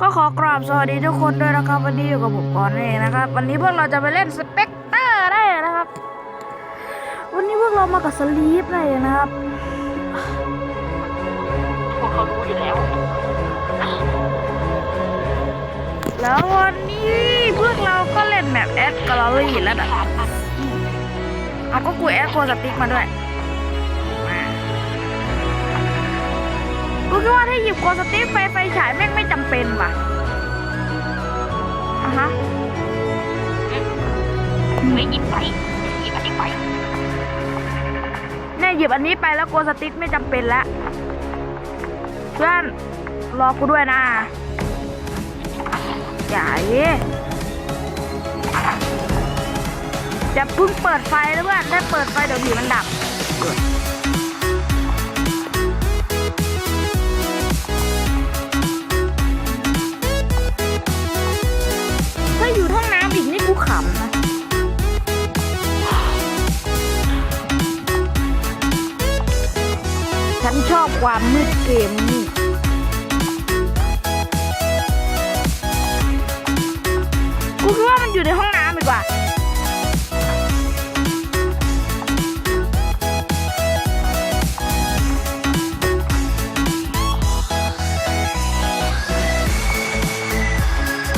ก็ขอกราบสวัสดีทุกคนด้วยนะครับ วันนี้อยู่กับผมก่อนเองนะครับ วันนี้พวกเราจะไปเล่นสเปกเตอร์ได้นะครับ วันนี้พวกเรามากับสลีปเลยนะครับพวกเขารู้อยู่แล้ว แล้ววันนี้พวกเราก็เล่นแมปแอดกาลเลอรี่แล้วนะเอาก็กูแอดโคสติ๊กมาด้วย กูคิดว่าถ้าหยิบโคสติ๊กไฟไฟฉายแม่งไม่จำเป็นว่ะอะฮะไม่หยิบไปหยิบอันนี้ไปเนี่ยหยิบอันนี้ไปแล้วโกสติ๊กไม่จำเป็นแล้วเพื่อนรอกูด้วยนะอย่าเย่จะเพิ่งเปิดไฟแล้วเพื่อนถ้าเปิดไฟเดี๋ยวผีมันดับ ความมืดเกมนี่กูคิดว่ามันอยู่ในห้องน้ำดีกว่า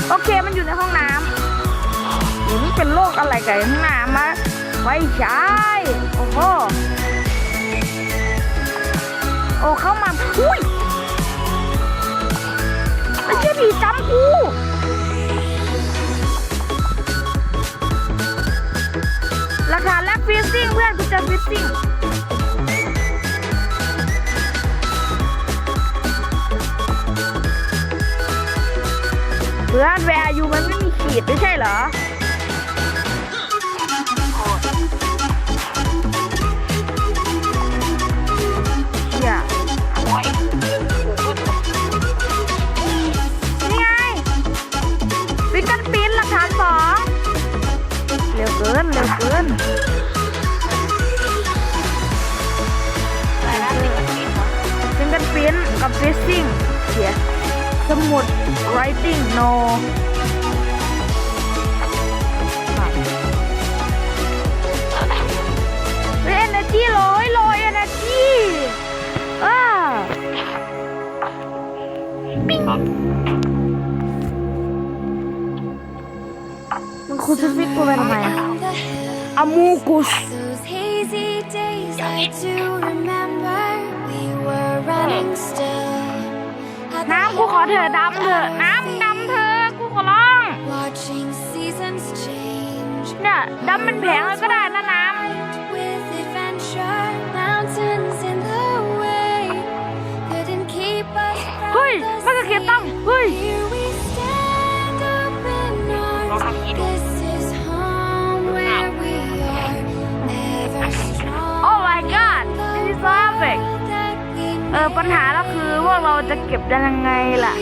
โอเคมันอยู่ในห้องน้ำหรือเป็นโรคอะไรกับห้องน้ำมะไม่ใช่โอ้โห โอ้เข้ามาอุ้ยไอ้เชี่ยผีจำกูราคาแลกฟิซซิ่งเพื่อนกูเจอฟิซซิ่งเพื่อนแวร์ยูมันไม่มีขีดไม่ใช่เหรอ นกับฟิซซิ่งเขียนสมุด writing no เฮ้ย energy ลอยลอย energy อ่าปิ้งมันคูซิฟิกกูไปทำไมอะอามูกุส Those hazy days I do remember น้ำกูขอเถอะดำเถอะน้ำดำเถอะกูขอร้อง Watching seasons change. เนี่ยดำเป็นแผงเลยก็ได้นะน้ With adventure, mountains in the way. Couldn't keep us ำเฮ้ย from ไม่ the กระเกียบตั้งเฮ้ย ปัญหาก็คือพวกเราจะเก็บได้ยังไงล่ะ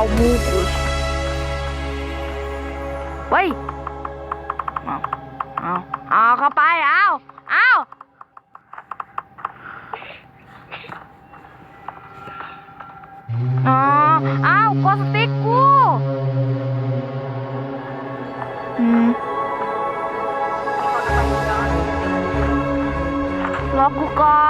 เอามูกุสเฮ้ยเอาเอาเอาเข้าไป เอาเอาอ๋อเอากดสติ๊กกูอืมล็อกกูก่อน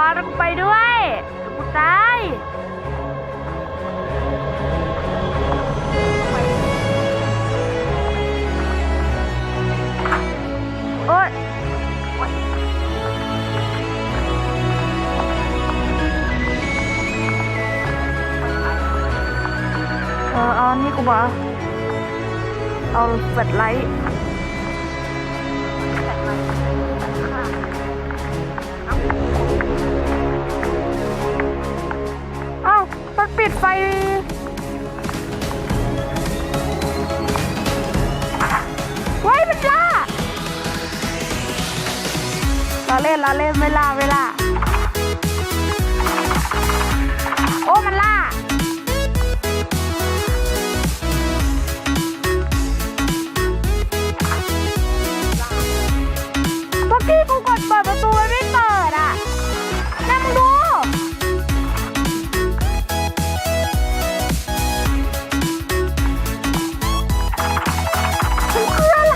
ออนนี่กูมาเอาเฟลชไลท์อ้ามันปิดไฟไว้มันล่าเราเล่นเราเล่นไม่ล่าไม่ล่า กี้กูกดเปิดประตูมันไม่เปิดอะนั่งดูมันคืออะไร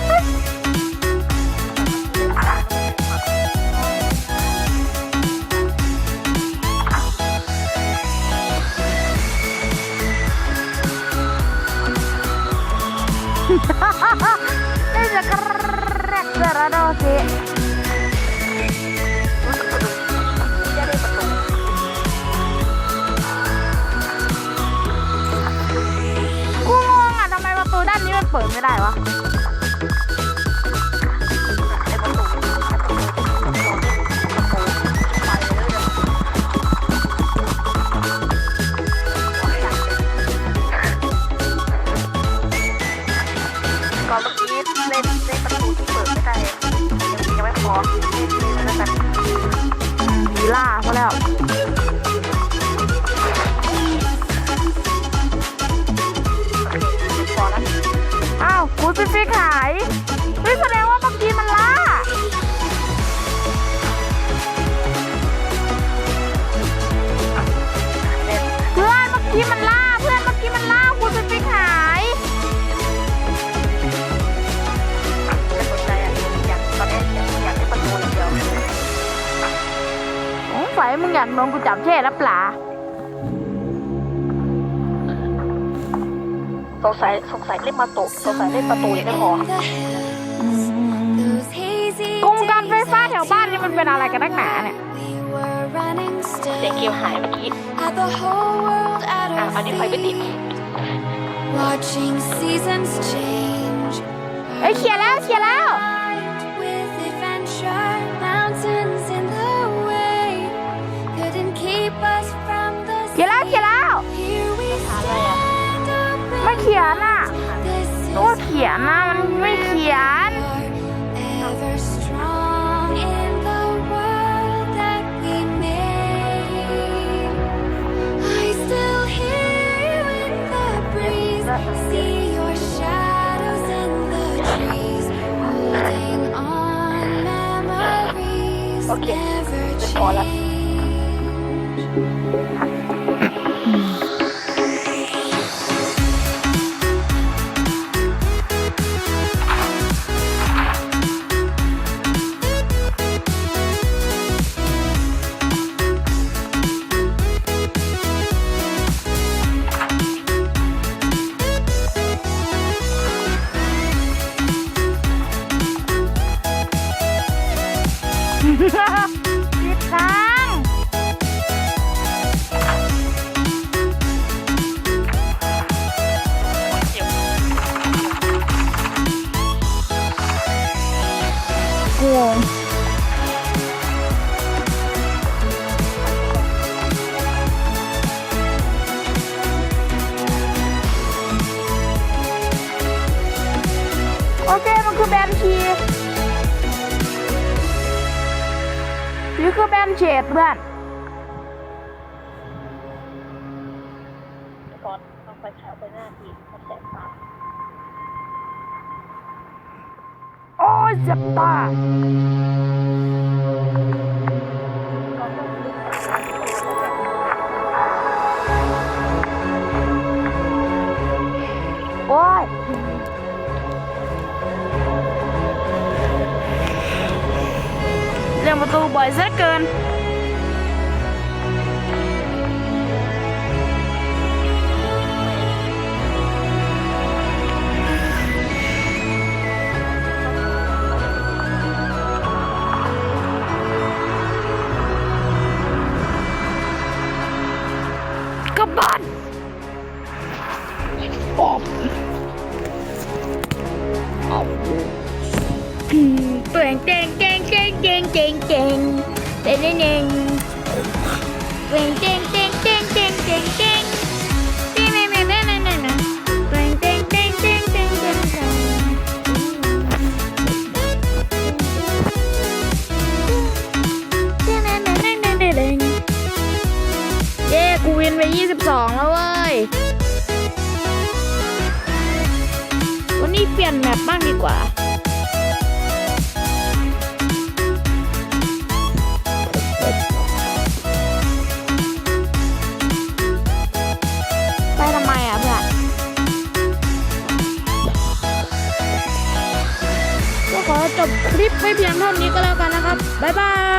เล่นจะกระกระโดดสิ เปิดไม่ได้วะก่อนเมื่อกี้เล่นเล่นประตูที่เปิดไม่ได้ยังไม่พอมีล่าเขาแล้ว กูซิฟิกหายเฮ้ยแสดงว่าเมื่อกี้มันล่าเล่นเพื่อนเมื่อกี้มันล่า เพื่อนเมื่อกี้มันล่ากูซิฟิกหายไม่สนใจอะอยากตอนนี้อยากได้ประตูอย่างเดียวสงสัยมึงอยากโดนกูจับแช่แล้วปลา สงสัยสงสัยเล่นมาตุสงสัยเล่นประตูยังไม่พอ Those hazy กงการไฟ days ฟ้าแถวบ้านนี่มันเป็นอะไรกันนักหนาเนี่ย we were running เสียงเก still มหายเมื่อกี้ had the whole world at อะ our อันนี้ไฟไม่ติด feet watching seasons change เอ้ยเคลียร์แล้วเคลียร์แล้ว Okay, that's งโอเคมันคือแบมชีนี่คือแบมเชดเพื่อน โอ้ยเจ็บตาโอ้ย เปลี่ยนแมปบ้างดีกว่า ไปทำไมอะเพื่อนก็ขอจบคลิปไว้เพียงเท่านี้ก็แล้วกันนะครับ บ๊ายบาย